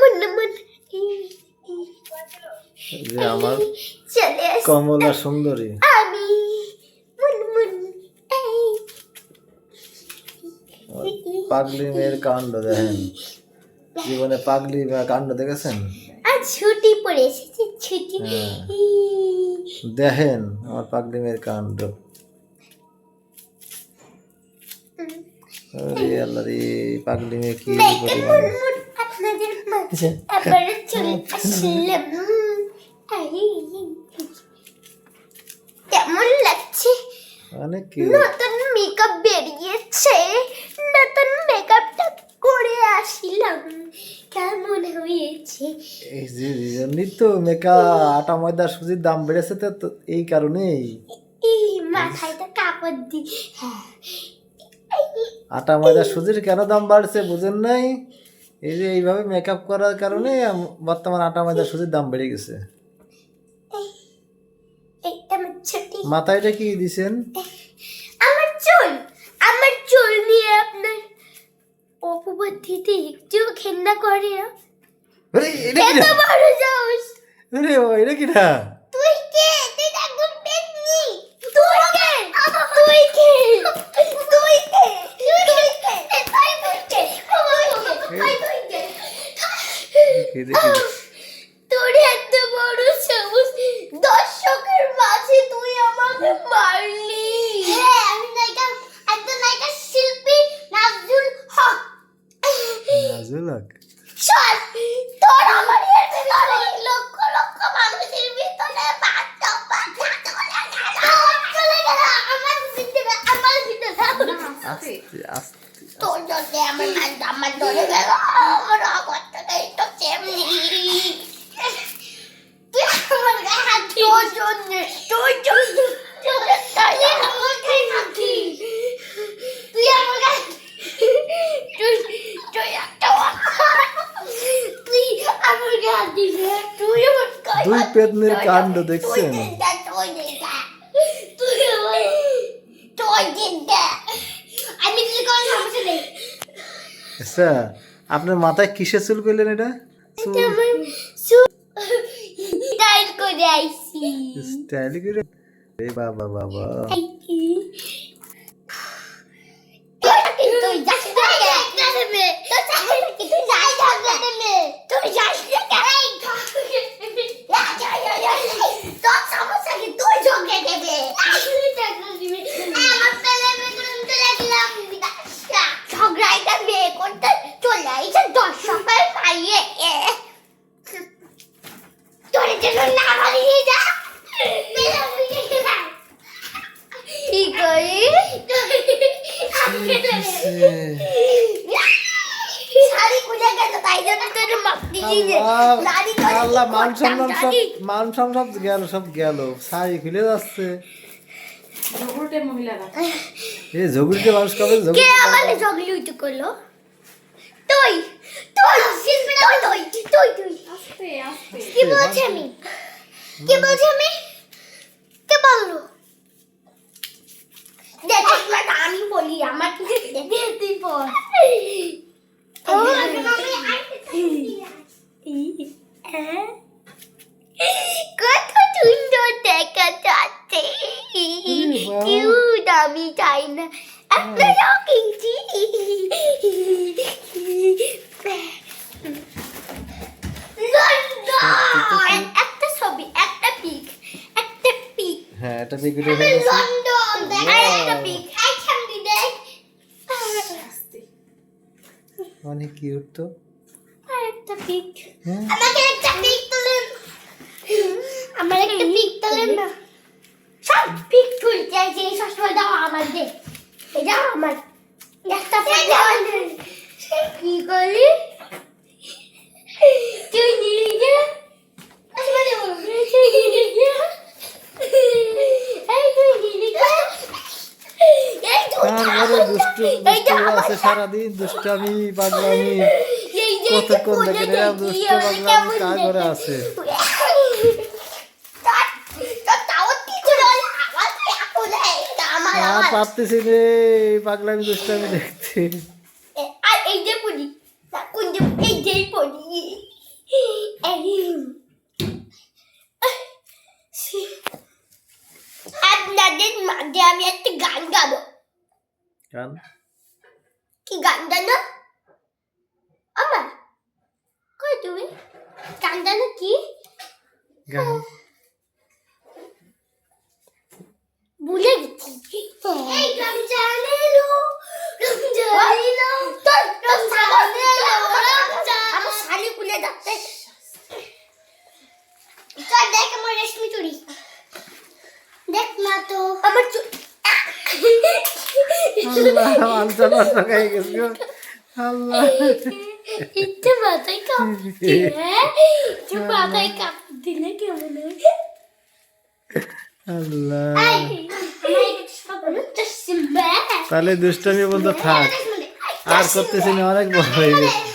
মন যে আমার কমলা সুন্দরী। আমি মুন মুন পাগলি মেয়ের কাণ্ড দেখেন। জীবনে পাগলি মেয়ের কাণ্ড দেখেছেন? আজ ছুটি পড়ে এসেছে ছুটি। দেখেন আমার পাগলি মেয়ের কাণ্ড। আল্লাহ রে পাগলি মেয়ে কি পরিমাণ? আপনাদের মাঝে আবার চলে আসলাম কেমন লাগছে অনেক নতুন মেকআপ বেরিয়েছে নতুন মেকআপটা করে আসলাম। কেমন হয়েছে? এই যে জন্যই তো মেকা আটা ময়দা সুজির দাম বেড়েছে তো তো এই কারণেই। এই মাথায় তো কাপড় দি হ্যাঁ। আটা ময়দা সুজির কেন দাম বাড়ছে বুঝেন নাই? এই যে এইভাবে মেকআপ করার কারণে বর্তমান আটা ময়দা সুজির দাম বেড়ে গেছে। মাথায় এটা কি দিছেন? আমার চুল। আমার চুল নিয়ে আপনার অপবর্তীতে একটু ঘেন্না করে। এটা কি এটা কি না? কে তুই তো একদম পেতনি তুই কে তুই কে তুই কে তুই কে তুই কে তুই কে কি দেখি তোর এত বড় সাহস দর্শকের মাঝে তুই আমাকে মারলি হ্যাঁ আমি নায়িকা একজন নায়িকা শিল্পী নাজুল হক নাজুলক চল তোর আমার এতে লড়াই লক্ষ লক্ষ মানুষের ভিতরে বাচ্চা বাচ্চা চলে গেল চলে গেল আমার ভিতরে আমার ভিতরে আস্তে আস্তে তোর জন্য আমার আমার ধরে গেল আমার অগত্যা তো তেমনি তুই আমার গায়ে হাত তোর জন্য তোর জন্য তাই আমার গায়ে হাত দিস। তুই আমার গায়ে তুই তুই একটা তুই আমার গায়ে হাত দিস রে। তুই আমার গায়ে দুই হাত- পেতনির তুই- কাণ্ড তুই দেখছেন চিন্তা, তুই চিন্তা। তুই আমার- তুই চিন্তা। আমি যদি কোনো সমস্যা নেই আচ্ছা আপনার মাথায় কিসের চুল পেলেন এটা? স্টাইল করে বাবা তুই যাস না? তুই যাস না কে? এই ঝগড়া- এই, এই, এই, এই, তোর সমস্যা কি? তুই ঝগড়া দেবে। তুই ঝগড়া দিবি। এই, আমার পেলে বেগুন তুলে দিলাম। ঝগড়া এটা বিয়ে করতে চলে আইছে দর্শকের পাইয়ে এ তোর জন্য না বাড়িয়ে যা পেলে বুঝে গেলাম কি করি শাড়ি খুলে গেছে তাই জন্য তোর মাপতে দিয়ে দাড়ি ধরে আল্লাহ মান সম্মান সব। মান সব গেল সব গেল শাড়ি খুলে যাচ্ছে এই ঝগুড়িতে মানুষ কবে কে ঝগুড়ি আমার জগলি উঠে করল তুই তুই আমি কে বলল দেখ না আমি বলি আমার কিছু দে তুই বল ও হ্যাঁ? কত সুন্দর দেখা যাচ্ছে বাহ। কিউট আমি চাই না আপনারাও কিনছি লন্ডন একটা ছবি একটা পিক একটা পিক হ্যাঁ আমি লন্ডন দেখ একটা পিক দেখ। অনেক কিউট তো। আর একটা পিক হ্যাঁ। আমাকে একটা পিক তোলেন। আমার একটা পিক তোলেন না। সব পিক তুলতে আছে এই সবসময় দাও আমার দে এটা আমার একটা পিক কি করলি? তুই তারপরে দুষ্ট এই দুষ্ট আছে সারাদিন দুষ্টামি পাগলামি। কতক্ষণ দেখে এরা দুষ্ট পাগলামি কাজ করে আছে? আর পারতেছি রে পাগলামি দুষ্টামি দেখতে। এই যে তা কোন যে- এই যে পড়ি আপনাদের মাঝে আমি একটা গান গাবো গান কি গান জানো আমার কই তুমি গান জানো কি গান ভুলে গেছি এই রমজান এলো রমজান এলো তোর রমজান এলো রমজান আমার শালি খুলে যাচ্ছে চল দেখ আমার রেশমি চুড়ি দেখ না তো আমার চুড়ি আল্লাহ মাংস নষ্ট হয়ে গেছে। আল্লাহ। একটু মাথায় কাপ একটু মাথায় কাপ দিলে কেমন হয়? আল্লাহ। তাহলে দুষ্টামি বন্ধ থাক। আর করতেছি না অনেক বড় হয়ে গেছে।